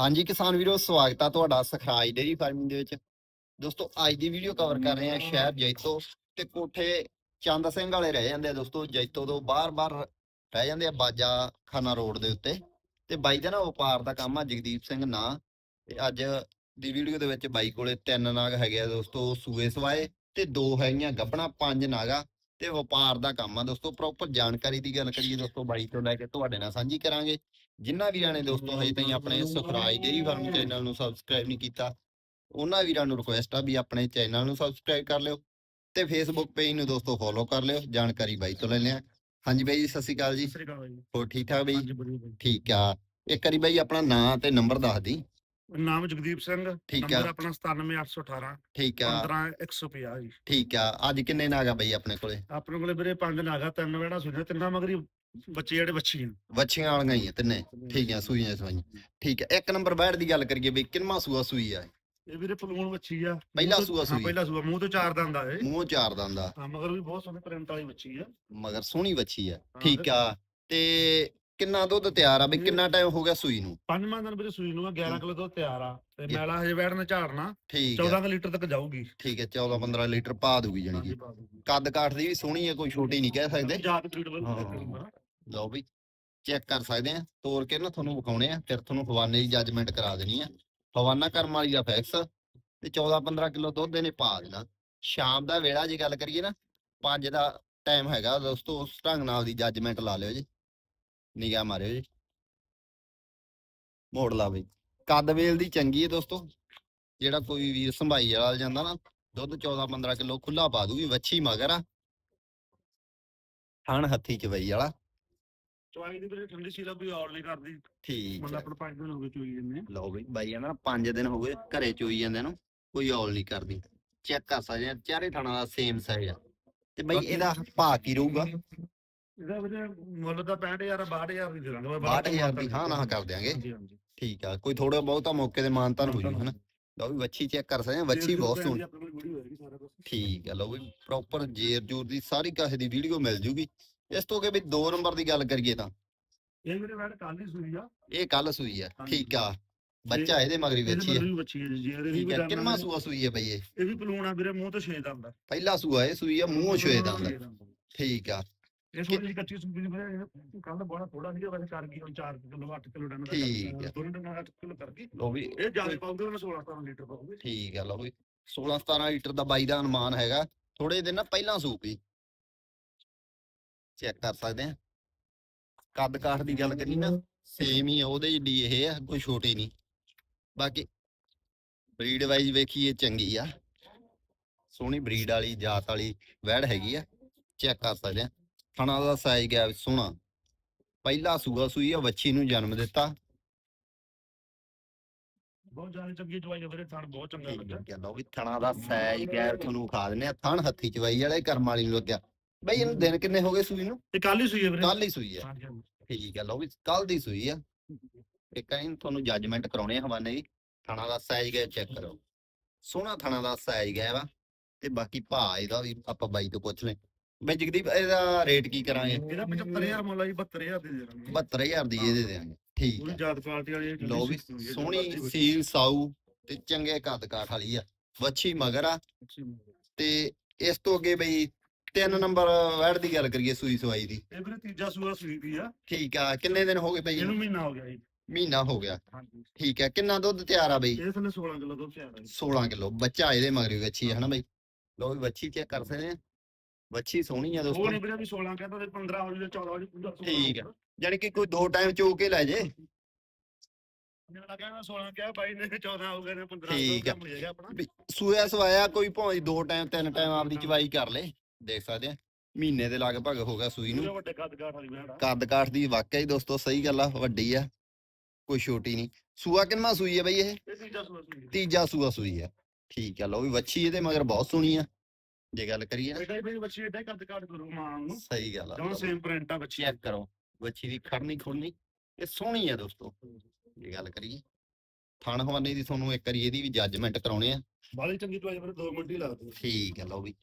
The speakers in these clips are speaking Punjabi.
ਹਾਂਜੀ, ਕਿਸਾਨ ਵੀਰੋ, ਸਵਾਗਤ ਆ ਤੁਹਾਡਾ ਸਖਰਾਜ ਡੇਰੀ ਫਾਰਮਿੰਗ ਦੇ ਵਿੱਚ। ਦੋਸਤੋ, ਅੱਜ ਦੀ ਵੀਡੀਓ ਕਵਰ ਕਰ ਰਹੇ ਆ ਸ਼ਹਿਰ ਜੈਤੋ ਤੇ ਕੋਠੇ ਚੰਦ ਸਿੰਘ ਵਾਲੇ ਰਹਿ ਜਾਂਦੇ ਆ ਦੋਸਤੋ, ਜੈਤੋ ਤੋਂ ਬਾਰ ਬਾਰ ਰਹਿ ਜਾਂਦੇ ਆ ਬਾਜਾ ਖਾਨਾ ਰੋਡ ਦੇ ਉੱਤੇ ਤੇ ਬਾਈ ਦਾ ਨਾ ਵਪਾਰ ਦਾ ਕੰਮ ਆ ਜਗਦੀਪ ਸਿੰਘ ਨਾਂ ਤੇ ਅੱਜ ਦੀ ਵੀਡੀਓ ਦੇ ਵਿੱਚ ਬਾਈ ਕੋਲੇ ਤਿੰਨ ਨਾਗ ਹੈਗੇ ਆ ਦੋਸਤੋ, ਸੂਏ ਸਵਾਏ ਤੇ ਦੋ ਹੈਗੀਆਂ ਗੱਬਣਾ ਪੰਜ ਨਾਗਾ ਤੇ ਵਪਾਰ ਦਾ ਕੰਮ ਆ ਦੋਸਤੋ ਪ੍ਰੋਪਰ ਜਾਣਕਾਰੀ ਦੀ ਗੱਲ ਕਰੀਏ ਦੋਸਤੋ, ਬਾਈ ਤੋਂ ਲੈ ਕੇ ਤੁਹਾਡੇ ਨਾਲ ਸਾਂਝੀ ਕਰਾਂਗੇ। ਜਿਨ੍ਹਾਂ ਵੀਰਾਂ ਨੇ ਦੋਸਤੋ ਹਜੇ ਤਾਈਂ ਆਪਣੇ ਸੁਖਰਾਜ ਡੇਰੀ ਫਾਰਮ ਚੈਨਲ ਨੂੰ ਸਬਸਕ੍ਰਾਈਬ ਨਹੀਂ ਕੀਤਾ ਉਹਨਾਂ ਵੀਰਾਂ ਨੂੰ ਰਿਕੁਐਸਟ ਆ ਵੀ ਆਪਣੇ ਚੈਨਲ ਨੂੰ ਸਬਸਕ੍ਰਾਈਬ ਕਰ ਲਿਓ ਤੇ ਫੇਸਬੁੱਕ ਪੇਜ ਨੂੰ ਦੋਸਤੋ ਫੋਲੋ ਕਰ ਲਿਓ ਜਾਣਕਾਰੀ ਬਾਈ ਤੋਂ ਲੈਣੇ ਆ ਹਾਂਜੀ ਬਾਈ ਜੀ ਸਤਿ ਸ਼੍ਰੀ ਅਕਾਲ ਜੀ। ਸ੍ਰੀ ਅਕਾਲ ਜੀ। ਹੋਰ ਠੀਕ ਠਾਕ ਬਾਈ? ਬਾਈ। ਠੀਕ ਆ। ਇੱਕ ਵਾਰੀ ਬਾਈ ਆਪਣਾ ਨਾਂ ਤੇ ਨੰਬਰ ਦੱਸ ਦੀ। ਨਾਮ ਜਗਦੀਪ ਸਿੰਘ ਠੀਕ ਆ। ਨੰਬਰ ਆਪਣਾ 97818 ਠੀਕ ਆ। 15150 ਜੀ। ਠੀਕ ਆ। ਅੱਜ ਕਿੰਨੇ ਨਾਗਾ ਬਾਈ ਆਪਣੇ ਕੋਲੇ? ਆਪਣੇ ਕੋਲੇ ਵੀਰੇ ਪੰਜ ਨਾਗਾ ਤਿੰਨ ਵੇੜਾ ਸੁਣਿਆ ਤਿੰਨਾਂ ਮਗਰੀ ਬੱਚੇ ਜਿਹੜੇ ਬੱਚੀ ਹਨ ਵੱਛੀਆਂ ਵਾਲੀਆਂ ਹੀ ਆ ਤਿੰਨੇ ਠੀਕ ਆ ਸੂਈਆਂ ਸਵਾਈਆਂ। ਠੀਕ ਆ ਇੱਕ ਨੰਬਰ ਬੈਠ ਦੀ ਗੱਲ ਕਰੀਏ ਬਈ ਕਿੰਨਾ ਸੂਆ ਸੂਈ ਆ ਇਹ? ਵੀਰੇ ਪਲੂਣ ਬੱਚੀ ਆ। ਪਹਿਲਾ ਮੂੰਹ ਤੋਂ- ਸੂਆ ਹਾਂ ਸੂਈ। ਪਹਿਲਾ ਸੂਆ ਮੂੰਹ ਤੋਂ ਚਾਰ ਦੰਦ ਆ ਇਹ। ਮੂੰਹ ਚਾਰ ਦੰਦਾ ਹਾਂ ਮਗਰ ਵੀ ਬਹੁਤ ਸੋਹਣੇ ਪ੍ਰਿੰਟ ਵਾਲੀ ਬੱਚੀ ਆ। ਮਗਰ ਸੋਹਣੀ ਵੱਛੀ ਆ। ਠੀਕ ਆ ਤੇ ਕਿੰਨਾ ਦੁੱਧ ਤਿਆਰ ਆ? ਬਈ ਕਿੰਨਾ ਟਾਈਮ ਹੋ ਗਿਆ ਸੂਈ ਨੂੰ? ਪੰਜਵਾਂ ਦਿਨ ਵੀਰੇ ਸੂਈ ਨੂੰ ਆ 11 ਕਿਲੋ ਤੋਂ ਤਿਆਰ ਆ। ਤੇ ਮੈਲਾ ਹਜੇ ਬੈਠਣਾ ਝਾੜਨਾ। ਠੀਕ ਆ। 14 ਕੁ ਲੀਟਰ ਤੱਕ ਜਾਊਗੀ। ਠੀਕ ਹੈ 14 15 ਲੀਟਰ ਪਾ ਦੂਗੀ ਜਾਣੀ ਕਿ। ਕੱਦ ਕਾਠ ਦੀ ਵੀ ਸੋਹਣੀ ਹੈ ਕੋਈ ਛੋਟੀ ਨਹੀਂ ਕਹਿ ਸਕਦੇ। ਜਾਤ ਬਰੀਡ ਵੱਲ ਹਾਂ। ਲਓ ਵੀ ਚੈੱਕ ਕਰ ਸਕਦੇ ਆ ਤੋੜ ਕੇ ਨਾ ਤੁਹਾਨੂੰ ਵਿਖਾਉਣੇ ਆ, ਫਿਰ ਤੁਹਾਨੂੰ ਹਵਾਨੇ ਦੀ ਜੱਜਮੈਂਟ ਕਰਾ ਦੇਣੀ ਆ। ਹਵਾਨਾ ਕਰਮ ਵਾਲੀ ਦਾ ਫੈਕਸ ਤੇ 14 15 ਕਿਲੋ ਦੁੱਧ ਇਹਨੇ ਪਾ ਦੇਣਾ। ਸ਼ਾਮ ਦਾ ਵੇਲਾ ਜੇ ਗੱਲ ਕਰੀਏ ਨਾ 5 ਦਾ ਟਾਈਮ ਹੈਗਾ, ਦੋਸਤੋ, ਉਸ ਢੰਗ ਨਾਲ ਦੀ ਜੱਜਮੈਂਟ ਲਾ ਲਿਓ ਜੀ। ਨਿਗਾਹ ਮਾਰਿਓ ਜੀ। ਮੋੜ ਲਾ ਬਈ। ਕੱਦ ਵੇਲ ਦੀ ਚੰਗੀ ਹੈ ਦੋਸਤੋ। ਜਿਹੜਾ ਕੋਈ ਵੀਰ ਸੰਭਾਈ ਵਾਲਾ ਜਾਂਦਾ ਨਾ, ਦੁੱਧ 14 15 ਕਿਲੋ ਖੁੱਲਾ ਪਾ ਦੂਗੀ, ਵੱਛੀ ਮਗਰ ਆ। ਥਣ ਹੱਥੀ ਚ ਬਈ ਵਾਲਾ। ਚਵਾਈ ਦੀ ਵੀਰੇ ਠੰਡੀ ਸੀਰਾ ਵੀ ਔਰ ਨਹੀਂ ਕਰਦੀ। ਠੀਕ ਮਤਲਬ ਹੈ। ਆਪਣਾ ਪੰਜ ਦਿਨ ਹੋ ਗਏ ਚੋਈ ਜੰਨੇ ਲਓ ਬਈ ਬਾਈ ਕਹਿੰਦਾ 5 ਦਿਨ ਹੋ ਗਏ ਘਰੇ ਚੋਈ ਜਾਂਦੇ ਨੂੰ ਕੋਈ ਔਲ ਨਹੀਂ ਕਰਦੀ। ਚੈੱਕ ਕਰ ਸਕਦੇ ਆ ਚਾਰੇ ਥਾਣਾ ਦਾ ਸੇਮ ਸਾਈਜ਼ ਆ। ਤੇ ਬਈ ਇਹਦਾ ਭਾਅ ਕੀ ਰਹੂਗਾ? ਇਹਦਾ ਵੀਰੇ ਮੁੱਲ ਤਾਂ 65000 62000 ਦੀ ਦੇ ਦਾਂਗੇ। 62000 ਦੀ ਹਾਂ ਨਾ ਕਰ ਦਿਆਂਗੇ। ਹਾਂਜੀ ਹਾਂਜੀ। ਠੀਕ ਆ ਕੋਈ ਥੋੜਾ ਬਹੁਤਾ ਮੌਕੇ ਤੇ ਮਾਨਤਾਨ ਹੋ ਜੂ ਹਨਾ। ਲਓ ਵੀ ਵੱਛੀ ਚੈੱਕ ਕਰ ਸਕਦੇ ਆ ਵੱਛੀ ਬਹੁਤ ਸੋਹਣੀ। ਵੀਡੀਓ ਸਾਰਾ ਕੁਝ ਠੀਕ ਆ ਲਓ ਵੀ ਪ੍ਰੋਪਰ ਜੇਰ ਜੂਰ ਦੀ ਸਾਰੀ ਕਾਸੇ ਦੀ ਵੀਡੀਓ ਮਿਲ ਜੂਗੀ। ਇਸ ਤੋਂ ਅੱਗੇ ਵੀ 2 ਨੰਬਰ ਦੀ ਗੱਲ ਕਰੀਏ ਤਾਂ। ਇਹ ਵੀਰੇ ਵੈਟ ਕੱਲ ਹੀ ਸੂਈ ਆ। ਇਹ ਕੱਲ ਸੂਈ ਆ। ਠੀਕ ਆ। ਬੱਚਾ ਇਹਦੇ ਮਗਰੀ ਇਹਦੇ ਵੱਛੀ ਆ। ਮਗਰ ਵੀ ਬੱਚੀ ਹੈ ਜੀ ਇਹਦੇ ਵੀ ਦੰਦ ਕਿੰਨਾ। ਸੂਆ ਸੂਈ ਆ ਬਈ ਇਹ? ਇਹ ਵੀ ਪਲੂਣ ਵੀਰੇ ਮੂੰਹ ਤੋਂ ਛੇ ਦੰਦ ਪਹਿਲਾ ਸੂਆ ਇਹ ਸੂਈ ਆ ਮੂੰਹੋਂ ਦਾ ਛੇ ਦੰਦ। ਠੀਕ ਆ। ਇਹ ਥੋੜੀ ਜਿਹੀ ਕੱਚੀ ਸੂਈ ਵੀਰੇ ਕੱਲ ਬੜਾ ਥੋੜਾ ਨਹੀਂ ਵੈਸੇ ਕਰ ਗਈ ਹੁਣ 4 ਕਿਲੋ 8 ਕਿਲੋ ਡਨ ਠੀਕ ਆ। ਦੋਨੇ ਡਨ 8 ਕਿਲੋ ਕਰ ਗਈ। ਲਓ ਵੀ ਇਹ ਜ਼ਿਆਦਾ ਪਾਉਂਦੇ ਉਹਨਾਂ 16 17 ਲੀਟਰ ਪਾਉਂਦੇ। ਠੀਕ ਆ ਲਓ ਵੀ 16 17 ਲੀਟਰ ਦਾ ਬਾਈ ਦਾ ਅਨੁਮਾਨ ਹੈਗਾ। ਥੋੜੇ ਦਿਨ ਨਾ ਪਹਿਲਾਂ ਸੂਪੀ ਚੈੱਕ ਕਰ ਸਕਦੇ ਆ ਕੱਦ ਕਾਠ ਦੀ ਗੱਲ ਕਰੀ ਨਾ ਸੇਮ ਹੀ ਆ ਉਹਦੇ ਜਿੱਡੀ ਇਹ ਆ ਕੋਈ ਛੋਟੀ ਨਹੀਂ। ਬਾਕੀ ਬਰੀਡ ਵਾਈਜ਼ ਵੇਖੀਏ ਚੰਗੀ ਆ। ਸੋਹਣੀ ਬਰੀਡ ਵਾਲੀ ਜਾਤ ਵਾਲੀ ਵੈੜ ਹੈਗੀ ਆ ਚੈੱਕ ਕਰ ਸਕਦੇ ਆ ਥਣਾ ਦਾ ਸਾਈਜ਼ ਗਿਆ ਸੋਹਣਾ। ਪਹਿਲਾ ਸੂਆ ਸੂਈ ਆ ਵੱਛੀ ਨੂੰ ਜਨਮ ਦਿੱਤਾ। ਬਹੁਤ ਜ਼ਿਆਦਾ ਚੰਗੀ ਦਵਾਈ ਆ ਵੀਰੇ ਥਣ ਬਹੁਤ ਚੰਗਾ ਲੱਗਾ ਲੱਗਿਆ। ਲਓ ਵੀ ਥਣਾ ਦਾ ਸਾਈਜ਼ ਗਿਆ ਤੁਹਾਨੂੰ ਖਾ ਦਿੰਨੇ ਆ ਥਣ ਹੱਥੀ ਚਵਾਈ ਵਾਲੇ ਕਰਮ ਵਾਲੀ ਨੂੰ ਲੱਗਿਆ। ਬਈ ਇਹਨੂੰ ਦਿਨ ਕਿੰਨੇ ਹੋ ਗਏ ਸੂਈ ਨੂੰ? ਇਹ ਕੱਲ ਹੀ ਸੂਈ ਹੈ ਵੀਰੇ। ਕੱਲ ਹੀ ਸੂਈ ਆ ਹਾਂਜੀ ਹਾਂਜੀ। ਠੀਕ ਆ ਲਓ ਵੀ ਕੱਲ ਦੀ ਸੂਈ ਆ। ਇੱਕ ਐਂ ਤੁਹਾਨੂੰ ਜੱਜਮੈਂਟ ਕਰਾਉਣੇ ਆ ਹਵਾਨੇ ਦੀ। ਥਣਾ ਦਾ ਸਾਈਜ਼ ਗਿਆ ਚੈੱਕ ਕਰੋ। ਸੋਹਣਾ ਥਣਾ ਦਾ ਸਾਈਜ਼ ਗਿਆ ਵਾ। ਤੇ ਬਾਕੀ ਭਾ ਇਹਦਾ ਵੀ ਆਪਾਂ ਬਾਈ ਤੋਂ ਪੁੱਛ ਲੈ ਬਈ ਜਗਦੀਪ ਇਹਦਾ ਰੇਟ ਕੀ ਕਰਾਂਗੇ? ਇਹਦਾ 75000 ਮੁੱਲ ਆ ਜੀ 72000 ਦੇ ਦੇ ਦਾਂਗੇ। 72000 ਦੀ ਇਹਦੇ ਦੇਾਂਗੇ। ਠੀਕ ਪੂਰੀ ਆ ਜਾਤ ਕੁਆਲਿਟੀ ਵਾਲੀ ਇਹ ਲਓ ਵੀ ਹੈ, ਸੋਹਣੀ ਸੀਲ ਸਾਊ ਤੇ ਚੰਗੇ ਕੱਦ ਕਾਠ ਵਾਲੀ ਆ। ਵੱਛੀ ਮਗਰ ਆ। ਹੈ। ਤੇ ਇਸ ਤੋਂ ਅੱਗੇ ਬਈ ਤਿੰਨ ਨੰਬਰ ਵੈੜ ਦੀ ਗੱਲ ਕਰੀਏ ਸੂਈ ਸਵਾਈ ਦੀ। ਇਹ ਵੀਰੇ ਤੀਜਾ ਸੂਆ ਸੂਈ ਦੀ ਆ। ਠੀਕ ਆ ਕਿੰਨੇ ਦਿਨ ਹੋ ਗਏ ਬਈ? ਇਹਨੂੰ? ਮਹੀਨਾ ਹੋ ਗਿਆ ਜੀ। ਮਹੀਨਾ ਹੋ ਗਿਆ। ਹਾਂਜੀ। ਠੀਕ ਆ ਕਿੰਨਾ ਦੁੱਧ ਤਿਆਰ ਆ ਬਈ? ਇਹ ਥੱਲੇ 16 ਕਿਲੋ ਦੁੱਧ ਤਿਆਰ ਆ ਜੀ। 16 ਕਿਲੋ ਬੱਚਾ ਇਹਦੇ ਮਗਰ ਵੀ ਵੱਛੀ ਹੈ ਹਨਾ ਬਈ? ਲੋ ਵੀ ਵੱਛੀ ਚੈੱਕ ਕਰ ਸਕਦੇ ਆ। ਵੱਛੀ ਸੋਹਣੀ ਆ ਦੋਸਤੋ। ਨਹੀਂ ਵੀਰੇ ਵੀ 16 ਕਹਿੰਦਾ ਤੇ 15 ਹੋ ਜਾਵੇ 14 ਹੋ ਜਾਵੇ ਪੂਰਾ 16 ਠੀਕ ਆ। ਯਾਨੀ ਕਿ ਕੋਈ ਦੋ ਟਾਈਮ ਚੋ ਕੇ ਲੈ ਜੇ। ਜਿਹੜਾ ਕਹਿੰਦਾ 16 ਕਿਹਾ ਬਾਈ ਨੇ 14 ਹੋ ਗਏ ਨੇ 15 ਠੀਕ ਆ। ਕੰਮ ਹੋ ਜਾਏਗਾ ਆਪਣਾ। ਵੀ ਸੂਇਆ ਸਵਾਇਆ ਕੋਈ ਭਾਵੇਂ ਦੋ ਟਾਈਮ ਤਿੰਨ ਟਾਈਮ ਆਪਦੀ ਚਵਾਈ ਕਰ ਲੇ। ਦੇਖ ਸਕਦੇ ਆ। ਮਹੀਨੇ ਦੇ ਲਗਭਗ ਹੋ ਗਿਆ ਸੂਈ ਨੂੰ। ਵੱਡੇ ਕੱਦ ਕਾਠ ਵਾਲੀ ਭੈਣ ਆ। ਕੱਦ ਕਾਠ ਦੀ ਵਾਕਿਆ ਹੀ ਦੋਸਤੋ ਸਹੀ ਗੱਲ ਆ ਵੱਡੀ ਆ। ਕੋਈ ਛੋਟੀ ਨਹੀਂ। ਸੂਆ ਕਿੰਨਾ ਸੂਈ ਆ ਬਈ ਇਹ? ਤੀਜਾ ਸੂਆ ਸੂਈ ਤੀਜਾ ਸੂਆ ਸੂਈ ਆ। ਠੀਕ ਆ ਲਓ ਵੀ ਵੱਛੀ ਇਹਦੇ ਮਗਰ ਬਹੁਤ ਸੋਹਣੀ ਆ। ਜੇ ਗੱਲ ਕਰੀਏ। ਨਾ ਹੀ ਬਈ ਬੱਚੀ ਹੀ ਕੱਦ ਕਾਠ ਕਰੂ ਮਾਂ ਨੂੰ ਸਹੀ ਗੱਲ ਆ। ਜਮਾਂ ਸੇਮ ਪ੍ਰਿੰਟ ਆ ਬੱਚੀ ਚੈੱਕ ਕਰੋ ਵੱਛੀ ਦੀ ਖੜਨੀ ਖੁੜਨੀ ਇਹ ਸੋਹਣੀ ਆ ਦੋਸਤੋ। ਜੇ ਗੱਲ ਕਰੀਏ। ਥਣ ਹਵਾਨੇ ਦੀ ਤੁਹਾਨੂੰ ਇੱਕ ਵਾਰੀ ਇਹਦੀ ਵੀ ਜੱਜਮੈਂਟ ਕਰਾਉਣੇ ਆ। ਬਾਲੀ ਚੰਗੀ ਦਵਾਈ ਵੀਰੇ 2 ਮਿੰਟ ਹੀ ਲੱਗਦੇ ਠੀਕ ਆ ਲਓ ਵੀ।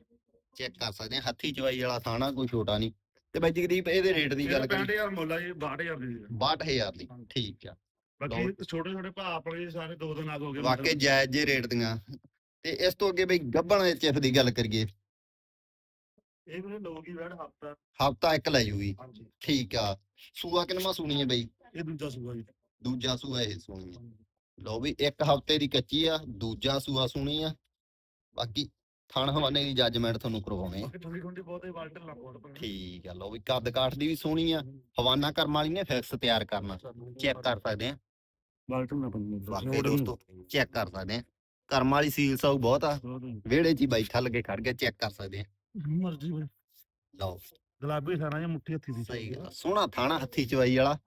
ਚੈੱਕ ਕਰ ਸਕਦੇ ਆ ਹੱਥੀ ਚਵਾਈ ਵਾਲਾ ਥਾਣਾ ਕੋਈ ਛੋਟਾ ਨਹੀਂ। ਤੇ ਬਾਈ ਜਗਦੀਪ ਇਹਦੇ ਰੇਟ ਦੀ ਗੱਲ ਕਰੀ 65000 ਮੁੱਲ ਆ ਜੀ 62000 ਦੀ। ਦੇ 62000 ਦੀ ਠੀਕ ਆ। ਬਾਕੀ ਛੋਟੇ ਛੋਟੇ ਭਾ ਆਪਣੇ ਸਾਰੇ ਦੋ ਦਿਨ ਆ ਹੋ ਗਏ ਵਾਕਈ ਜਾਇਜ਼ ਜੇ ਰੇਟ ਦੀਆਂ। ਤੇ ਇਸ ਤੋਂ ਅੱਗੇ ਬਈ ਗੱਬਣ ਦੇ ਚਿਫ ਦੀ ਗੱਲ ਕਰੀਏ। ਇਹ ਵੀਰੇ ਲੋਕ ਹੀ ਵੈੜ ਹਫਤਾ। ਹਫਤਾ ਇੱਕ ਲੈ ਜੂਗੀ। ਠੀਕ ਆ। ਸੂਆ ਕਿਨਮਾ ਸੁਣੀ ਹੈ ਬਈ? ਇਹ ਦੂਜਾ ਸੂਆ ਜੀ। ਦੂਜਾ ਸੂਆ ਇਹ ਸੁਣੀ ਹੈ। ਲਓ ਵੀ ਇੱਕ ਹਫ਼ਤੇ ਦੀ ਕੱਚੀ ਆ ਦੂਜਾ ਸੂਆ ਸੁਣੀ ਆ। ਬਾਕੀ ਥਣ ਹਵਾਨੇ ਦੀ ਜੱਜਮੈਂਟ ਤੁਹਾਨੂੰ ਕਰਵਾਉਣੇ ਆ। ਠੰਡੀ ਠੰਡੀ ਬਹੁਤ ਹੈ ਵਾਲਟਰ ਲਾ ਬਹੁਤ ਠੀਕ ਆ ਲਓ ਵੀ ਕੱਦ ਕਾਠ ਦੀ ਵੀ ਸੋਹਣੀ ਆ। ਹਵਾਨਾ ਕਰਮ ਵਾਲੀ ਨੇ ਫਿਕਸ ਤਿਆਰ ਕਰਨਾ। ਚੈੱਕ ਕਰ ਸਕਦੇ ਆ। ਵਾਲਟਰ ਨਾ ਵਾਕਈ ਦੋਸਤੋ ਚੈੱਕ ਕਰ ਸਕਦੇ ਆ। ਕਰਮ ਵਾਲੀ ਸੀਲ ਸਾਊ ਬਹੁਤ ਆ। ਵਿਹੜੇ 'ਚ ਹੀ ਬੈਠਾ ਲੱਗੇ ਖੜ ਕੇ ਚੈੱਕ ਕਰ ਸਕਦੇ ਆ। ਮਰਜ਼ੀ ਲਓ। ਗੁਲਾਬੀ ਸਾਰਾ ਜਾਂ ਮੁੱਠੀ ਹੱਥੀ ਦੀ ਸਹੀ ਗੱਲ ਆ। ਸੋਹਣਾ ਥਾਣਾ ਹੱਥੀ ਚਵਾਈ ਵਾਲਾ।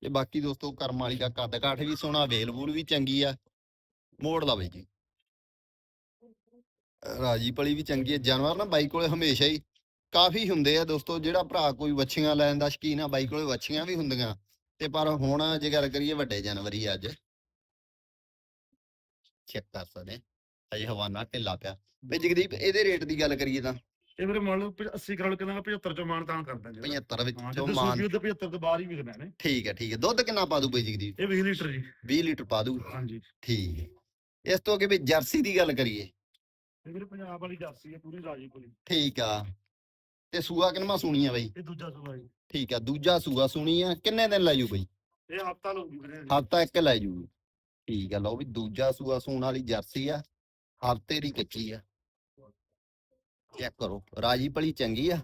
ਤੇ ਬਾਕੀ ਦੋਸਤੋ ਕਰਮ ਵਾਲੀ ਦਾ ਕੱਦ ਕਾਠ ਵੀ ਸੋਹਣਾ ਵੇਲ ਵੂਲ ਵੀ ਚੰਗੀ ਆ। ਮੋੜ ਲਾ ਬਈ ਜੀ। ਰਾਜੀ ਪਲੀ ਵੀ ਚੰਗੀ ਹੈ। ਜਾਨਵਰ ਨਾ ਬਾਈ ਕੋਲੇ ਹਮੇਸ਼ਾ ਹੀ ਕਾਫੀ ਹੁੰਦੇ ਆ ਦੋਸਤੋ ਜਿਹੜਾ ਭਰਾ ਕੋਈ ਵੱਛੀਆਂ ਲੈਣ ਦਾ ਸ਼ਕੀਨ ਆ ਬਾਈ ਕੋਲੇ ਵੱਛੀਆਂ ਵੀ ਹੁੰਦੀਆਂ। ਤੇ ਪਰ ਹੁਣ ਜੇ ਗੱਲ ਕਰੀਏ ਵੱਡੇ ਜਾਨਵਰ ਅੱਜ। ਚੈੱਕ ਕਰ ਸਕਦੇ। ਅਜੇ ਹਵਾਨਾ ਢਿੱਲਾ ਪਿਆ। ਵੀ ਜਗਦੀਪ ਇਹਦੇ ਰੇਟ ਦੀ ਗੱਲ ਕਰੀਏ ਤਾਂ। ਇਹ ਵੀਰੇ ਮੰਨ ਲਓ 80 ਕਰੋੜ ਕਹਿੰਦਾ 75 ਚੋਂ ਮਾਨ ਤਾਨ ਕਰ ਦਾਂਗੇ 75 ਵਿੱਚ ਚੋਂ ਮਾਨ। ਸੂਬੀ ਉਹਦੇ 75 ਤੋਂ ਬਾਹਰ ਹੀ ਵਿਕਣਾ ਨੇ ਠੀਕ ਹੈ ਠੀਕ ਹੈ। ਦੁੱਧ ਕਿੰਨਾ ਪਾ ਦੂ ਬਈ ਜਗਦੀਪ? ਇਹ 20 ਲੀਟਰ ਜੀ। 20 ਲੀਟਰ ਪਾ ਦੂ ਹਾਂਜੀ। ਠੀਕ ਹੈ। ਇਸ ਤੋਂ ਅੱਗੇ ਵੀ ਜਰਸੀ ਦੀ ਗੱਲ ਕਰੀਏ। ਵੀਰੇ ਪੰਜਾਬ ਵਾਲੀ ਜਰਸੀ ਹੈ ਪੂਰੀ ਰਾਜੀ ਪੁਲੀ ਠੀਕ ਆ। ਤੇ ਸੂਆ ਕਿਨਮਾ ਸੁਣੀ ਆ ਬਈ? ਇਹ ਦੂਜਾ ਸੂਆ ਜੀ। ਠੀਕ ਆ ਦੂਜਾ ਸੂਆ ਸੁਣੀ ਆ। ਕਿੰਨੇ ਦਿਨ ਲੈ ਜੂ ਬਈ? ਇਹ ਹਫਤਾ ਲਊਗੀ ਵੀਰੇ। ਹਫਤਾ ਇੱਕ ਲੈ ਜੂ। ਠੀਕ ਆ ਲਓ ਵੀ ਦੂਜਾ ਸੂਆ ਸੂਣ ਵਾਲੀ ਜਰਸੀ ਆ। ਹਫ਼ਤੇ ਦੀ ਕੱਚੀ ਆ। ਚੈੱਕ ਕਰੋ ਰਾਜੀ ਪਲੀ ਚੰਗੀ ਆ।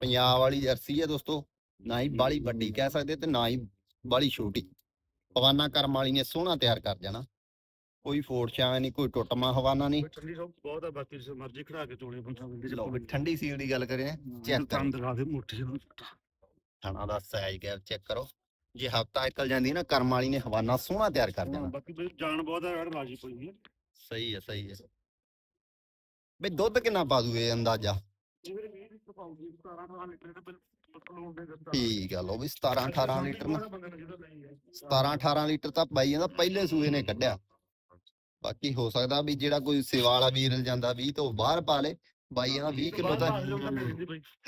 ਪੰਜਾਬ ਵਾਲੀ ਜਰਸੀ ਆ ਦੋਸਤੋ। ਨਾ ਹੀ ਬਾਲੀ ਵੱਡੀ ਕਹਿ ਸਕਦੇ ਤੇ ਨਾ ਹੀ ਬਾਲੀ ਛੋਟੀ। ਹਵਾਨਾ ਕਰਮ ਵਾਲੀ ਨੇ ਸੋਹਣਾ ਤਿਆਰ ਕਰ ਜਾਣਾ। ਕੋਈ ਛਾਂ ਨਹੀਂ ਕੋਈ ਟੁੱਟਮਾ ਹਵਾਨਾ ਨਹੀਂ। ਠੰਡੀ ਸਭ ਬਹੁਤ ਆ ਬਾਕੀ ਜਿਸ ਮਰਜ਼ੀ ਖੜਾ ਕੇ ਚੋਲੇ ਬੰਦਾ ਬੰਦੀ ਲਓ ਵੀ ਠੰਡੀ ਸੀਲ ਦੀ ਗੱਲ ਕਰੀਏ check ਕੰਮ ਦਿਖਾ ਦੇ ਮੁੱਠੀ ਜਿਹੀ ਥਣਾ ਦਾ ਸਾਈਜ਼ ਗੈਪ ਚੈੱਕ ਕਰੋ। ਜੇ ਹਫਤਾ ਨਿਕਲ ਜਾਂਦੀ ਨਾ ਕਰਮ ਵਾਲੀ ਨੇ ਹਵਾਨਾ ਸੋਹਣਾ ਤਿਆਰ ਕਰ ਹਾਂ, ਦੇਣਾ ਬਾਕੀ ਬਈ ਜਾਨ ਬਹੁਤ ਹੈ ਯਾਰ ਰਾਜੀ ਪੁਲੀ ਦੀ ਸਹੀ ਹੈ ਸਹੀ ਹੈ। ਬਈ ਦੁੱਧ ਕਿੰਨਾ ਪਾ ਦੂ ਇਹ ਅੰਦਾਜ਼ਾ? ਇਹ ਵੀਰੇ 20 ਲੀਟਰ ਪਾਉਗੀ 17 18 ਲੀਟਰ ਤੇ ਪਤਲੂਨ ਦੇ ਦਿੱਤਾ। ਠੀਕ ਆ ਲਓ ਵੀ 17 18 ਲੀਟਰ ਨਾ। ਬੰਦੇ ਨੇ ਜਿਹੜਾ ਲਈ ਹੈ। 17 18 ਲੀਟਰ ਤਾਂ ਬਾਈ ਇਹਦਾ ਪਹਿਲੇ ਸੂਏ ਨੇ ਕੱਢਿਆ। ਬਾਕੀ ਹੋ ਸਕਦਾ ਵੀ ਜਿਹੜਾ ਕੋਈ ਸੇਵਾ ਵਾਲਾ ਵੀਰ ਜਾਂਦਾ 20 ਤੋਂ ਬਾਹਰ ਪਾ ਲੇ। ਬਾਈ ਇਹਦਾ 20 ਕਿਲੋ ਤਾਂ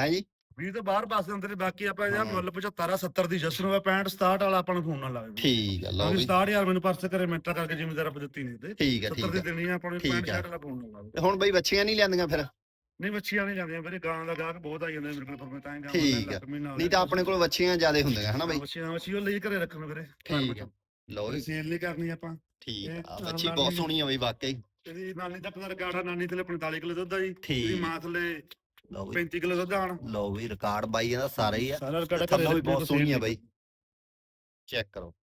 ਹੈ ਜੀ? 20 ਤੋਂ ਬਾਹਰ ਪਾਸ ਅੰਦਰ ਹੀ, ਬਾਕੀ ਆਪਾਂ ਇਹਦਾ। ਮੁੱਲ 75 ਆ 70 ਦੀ ਜਸਨ ਹੋਇਆ 65 67 ਵਾਲਾ ਆਪਾਂ ਨੂੰ ਫੋਨ ਨਾਲ ਲਾਵੇ ਠੀਕ ਆ ਲਓ ਵੀ 67000 ਮੈਨੂੰ ਪਰਸ ਕਰੇ ਮਿੰਟਾਂ ਕਰਕੇ ਜ਼ਿਮੀਦਾਰ ਆਪ ਦਿੱਤੀ ਨਹੀਂ ਤੇ ਠੀਕ ਆ 70 ਠੀਕ ਦੀ ਆ। ਦੇਣੀ ਆ ਆਪਾਂ ਨੂੰ ਠੀਕ 65 ਆ। 60 ਵਾਲਾ ਫੋਨ ਲਾਵੇ ਤੇ ਹੁਣ ਬਈ ਬੱਚੀਆਂ ਨਹੀਂ ਲੈਂਦੀਆਂ ਫਿਰ? ਨਹੀਂ ਮੱਛੀਆਂ ਨਹੀਂ ਜਾਂਦੀਆਂ ਵੀਰੇ ਗਾਂ ਦਾ ਗਾਹਕ ਬਹੁਤ ਆ ਜਾਂਦੇ ਮੇਰੇ ਕੋਲ ਪਰ ਮੈਂ ਤਾਂ ਗਾਂ ਠੀਕ ਆ। ਨਹੀਂ ਤਾਂ ਆਪਣੇ ਕੋਲ ਬੱਚੀਆਂ ਜ਼ਿਆਦੇ ਹੁੰਦੀਆਂ ਹਨਾ ਬਈ? ਮੱਛੀ ਉਹ ਲਈ ਘਰੇ ਰੱਖਣ ਵੀਰੇ ਠੀਕ ਆ। ਲਓ ਵੀ ਸੇਲ ਨਹੀਂ ਕਰਨੀ ਆਪਾਂ। ਠੀਕ ਆ ਬੱਚੀ ਬਹੁਤ ਸੋਹਣੀ ਆ ਬਈ ਵਾਕਈ। ਇਹਦੀ ਨਾਨੀ ਤੱਕ ਦਾ ਰਿਕਾਰਡ ਆ ਨਾਨੀ ਥਲੇ 45 ਕਿਲੋ ਦੁੱਧ ਆ ਜੀ। ਇਹਦੀ ਠੀਕ ਮਾਂ ਥਲੇ ਲਓ ਵੀ 35 ਕਿਲੋ ਦੁੱਧ ਆਣ ਲਓ ਵੀ ਰਿਕਾਰਡ ਬਾਈ ਇਹਦਾ ਸਾਰਾ ਹੀ ਆ। ਸਾਰਾ ਰਿਕਾਰਡ ਥੱਲੋਂ ਵੀ ਬਹੁਤ ਸੋਹਣੀ ਆ ਬਾਈ। ਚੈੱਕ ਕਰੋ।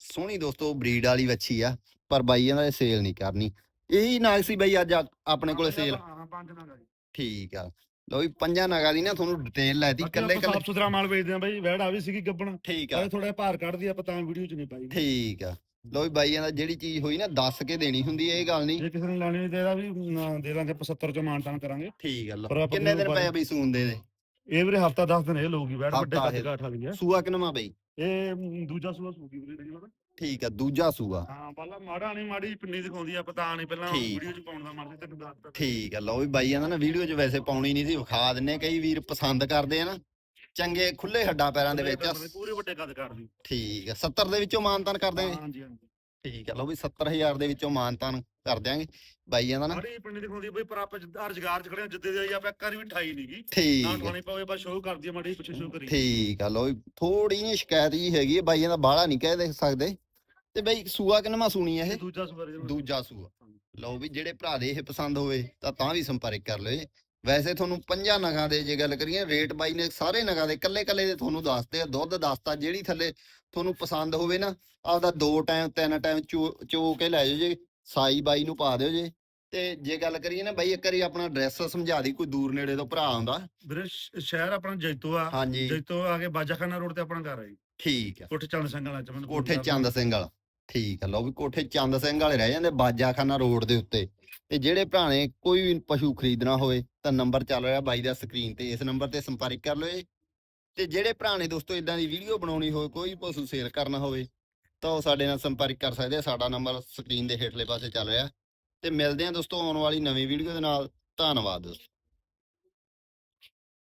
ਸੋਹਣੀ ਦੋਸਤੋ ਬਰੀਡ ਵਾਲੀ ਵੱਛੀ ਆ ਪਰ ਬਾਈ ਇਹਨਾਂ ਦੇ ਸੇਲ ਨਹੀਂ ਕਰਨੀ। ਇਹੀ ਨਾਗ ਸੀ ਬਾਈ ਅੱਜ ਆ- ਆਪਣੇ ਕੋਲੇ ਸੇਲ ਹਾਂ ਪੰਜ ਨਾਲ ਆ ਜੀ। ਠੀਕ ਆ। ਲਓ ਵੀ ਪੰਜਾਂ ਨਗਾਂ ਦੀ ਨਾ ਤੁਹਾਨੂੰ ਡਿਟੇਲ ਲੈ ਦੀ ਕੱਲੇ ਕੱਲੇ ਸਾਫ਼ ਸੁਥਰਾ ਮਾਲ ਵੇਚਦੇ ਆ ਬਾਈ ਵੈੜ ਆ ਵੀ ਸੀਗੀ ਗੱਬਣ। ਠੀਕ ਆ। ਥੋੜਾ ਭਾਰ ਕੱਢਦੀ ਆ ਆਪਾਂ ਤਾਂ ਵੀਡੀਓ ਚ ਨਹੀਂ ਪਾਈ। ਠੀਕ ਆ। ਲਓ ਵੀ ਬਾਈ ਇਹਨਾਂ ਜਿਹੜੀ ਚੀਜ਼ ਹੋਈ ਨਾ ਦੱਸ ਕੇ ਦੇਣੀ ਹੁੰਦੀ ਇਹ ਗੱਲ ਨਹੀਂ। ਜੇ ਕਿਸੇ ਨੇ ਲੈਣੀ ਇਹਦਾ ਵੀ ਦੇ ਦਾਂਗੇ 75 ਚ ਮਾਨਤਾਨ ਕਰਾਂਗੇ। ਠੀਕ ਆ ਕਿੰਨੇ ਦਿਨ ਪਏ ਬਈ ਸੂਣ ਦੇ ਦੇ ਇਹ ਵੀਰੇ ਹਫਤਾ 10 ਦਿਨ ਇਹ ਲਊਗੀ ਵੈੜ ਵੱਡੇ ਇਹ। ਕਾਠ ਵਾਲੀ ਆ। ਸੂਆ ਕਿਨਮਾ ਬਈ? ਇਹ ਦੂਜਾ ਸੂਆ ਸੂਗੀ ਵੀਰੇ ਨਹੀਂ ਠੀਕ ਆ ਦੂਜਾ ਸੂਆ। ਹਾਂ ਪਹਿਲਾਂ ਮਾੜਾ ਨਹੀਂ ਮਾੜੀ ਪਿੰਨੀ ਦਿਖਾਉਂਦੀ ਆ ਪਤਾ ਨਹੀਂ ਪਹਿਲਾਂ ਠੀਕ। ਵੀਡੀਓ ਚ ਪਾਉਣ ਦਾ ਮਰਜ਼ੀ ਤੈਨੂੰ ਦੱਸਦਾ ਠੀਕ ਆ ਲਓ ਵੀ ਬਾਈ ਇਹਨਾਂ ਨਾ ਵੀਡੀਓ 'ਚ ਵੈਸੇ ਪਾਉਣੀ ਨਹੀਂ ਸੀ ਵਿਖਾ ਦਿੰਨੇ ਕਈ ਵੀਰ ਪਸੰਦ ਕਰਦੇ ਆ ਨਾ। ਚੰਗੇ ਖੁੱਲੇ ਹੱਡਾਂ ਪੈਰਾਂ ਦੇ ਵਿੱਚ। ਪੂਰੇ ਵੱਡੇ ਕੱਦ ਕਰਦੀ ਠੀਕ ਆ 70 ਦੇ ਵਿੱਚੋਂ ਮਾਨਤਾਨ ਕਰ ਦੇਂਗੇ ਹਾਂਜੀ ਹਾਂਜੀ। ਠੀਕ ਆ ਲਓ ਵੀ 70000 ਦੇ ਵਿੱਚੋਂ ਮਾਨਤਾਨ ਕਰ ਦਿਆਂਗੇ। ਬਾਈਆਂ ਦਾ ਨਾ ਮਾੜੀ ਪਿੰਨੀ ਦਿਖਾਉਂਦੀ ਆ ਬਈ ਪਰ ਆਪਾਂ ਜਿੱਦਾਂ ਰੁਜ਼ਗਾਰ ਚ ਖੜੇ ਆ ਜਿੱਦੇ ਜਾਈ ਆਪਾਂ ਇੱਕ ਵਾਰੀ ਵੀ ਠਾਈ ਨਹੀਂਗੀ ਨਾ ਠੀਕ ਆ। ਠਾਣੀ ਪਵੇ ਬਸ ਸ਼ੋਅ ਕਰਦੀ ਆ ਮਾੜੀ ਪਿੱਛੇ ਸ਼ੋਅ ਕਰੀ। ਠੀਕ ਆ ਵੀ ਥੋੜੀ ਜਿਹੀ ਸ਼ਿਕਾਇਤ ਜੀ ਹੈਗੀ ਹੈ ਬਾਈਆਂ ਦਾ ਬਾਹਲਾ ਨਹੀਂ ਕਹਿ ਦੇ ਸਕਦੇ। ਤੇ ਬਈ ਸੂਆ ਕਿਨਮਾ ਸੁਣੀ ਇਹ? ਦੂਜਾ ਸੂਆ ਦੂਜਾ ਸੂਆ। ਲਓ ਵੀ ਜਿਹੜੇ ਭਰਾ ਦੇ ਇਹ ਪਸੰਦ ਹੋਵੇ ਤਾਂ ਤਾਂ ਵੀ ਸੰਪਰਕ ਕਰ ਲਿਓ ਜੀ। ਵੈਸੇ ਤੁਹਾਨੂੰ ਪੰਜਾਂ ਨਗਾਂ ਦੇ ਜੇ ਗੱਲ ਕਰੀਏ ਰੇਟ ਬਾਈ ਨੇ ਸਾਰੇ ਨਗਾਂ ਦੇ ਕੱਲੇ ਕੱਲੇ ਦੇ ਤੁਹਾਨੂੰ ਦੱਸਦੇ ਆ ਦੁੱਧ ਦੱਸਤਾ ਜਿਹੜੀ ਥੱਲੇ ਤੁਹਾਨੂੰ ਪਸੰਦ ਹੋਵੇ ਨਾ ਆਪਦਾ ਦੋ ਟਾਈਮ ਤਿੰਨ ਟਾਈਮ ਚੋ ਕੇ ਲੈ ਜਾਓ ਜੇ ਸਾਈ ਬਾਈ ਨੂੰ ਪਾ ਦਿਓ ਜੇ। ਤੇ ਜੇ ਗੱਲ ਕਰੀਏ ਨਾ ਬਾਈ ਇੱਕ ਵਾਰੀ ਆਪਣਾ ਐਡਰੈਸ ਸਮਝਾ ਦੀ ਕੋਈ ਦੂਰ ਨੇੜੇ ਤੋਂ ਭਰਾ ਆਉਂਦਾ। ਵੀਰੇ ਸ਼ਹਿਰ ਆਪਣਾ ਜੈਤੋ ਆ ਜੈਤੋ ਆ ਕੇ ਬਾਜਾਖਾਨਾ ਰੋਡ ਤੇ ਆਪਣਾ ਘਰ ਹੈ ਠੀਕ ਆ। ਕੋਠੇ ਚੰਦ ਸਿੰਘ ਵਾਲਾ ਕੋਠੇ ਚੰਦ ਸਿੰਘ ਵਾਲਾ। ਠੀਕ ਆ, ਲਓ ਵੀ ਕੋਠੇ ਚੰਦ ਸਿੰਘ ਵਾਲੇ ਰਹਿ ਜਾਂਦੇ ਬਾਜਾਖਾਨਾ ਰੋਡ ਦੇ ਉੱਤੇ। ਤੇ ਜਿਹੜੇ ਭਰਾ ਨੇ ਕੋਈ ਵੀ ਪਸ਼ੂ ਖਰੀਦਣਾ ਹੋਵੇ ਤਾਂ ਨੰਬਰ ਚੱਲ ਰਿਹਾ ਬਾਈ ਦਾ ਸਕਰੀਨ ਤੇ, ਇਸ ਨੰਬਰ ਤੇ ਸੰਪਰਕ ਕਰ ਲਓ ਤੇ ਜਿਹੜੇ ਭਰਾ ਨੇ ਦੋਸਤੋ ਇਦਾਂ ਦੀ ਵੀਡੀਓ ਬਣਾਉਣੀ ਹੋਵੇ, ਕੋਈ ਪਸ਼ੂ ਸੇਲ ਕਰਨਾ ਹੋਵੇ, ਤਾਂ ਉਹ ਸਾਡੇ ਨਾਲ ਸੰਪਰਕ ਕਰ ਸਕਦੇ ਆ, ਸਾਡਾ ਨੰਬਰ ਸਕਰੀਨ ਦੇ ਹੇਠਲੇ ਪਾਸੇ ਚੱਲ ਰਿਹਾ। ਤੇ ਮਿਲਦੇ ਆ ਦੋਸਤੋ ਆਉਣ ਵਾਲੀ ਨਵੀਂ ਵੀਡੀਓ ਦੇ ਨਾਲ, ਧੰਨਵਾਦ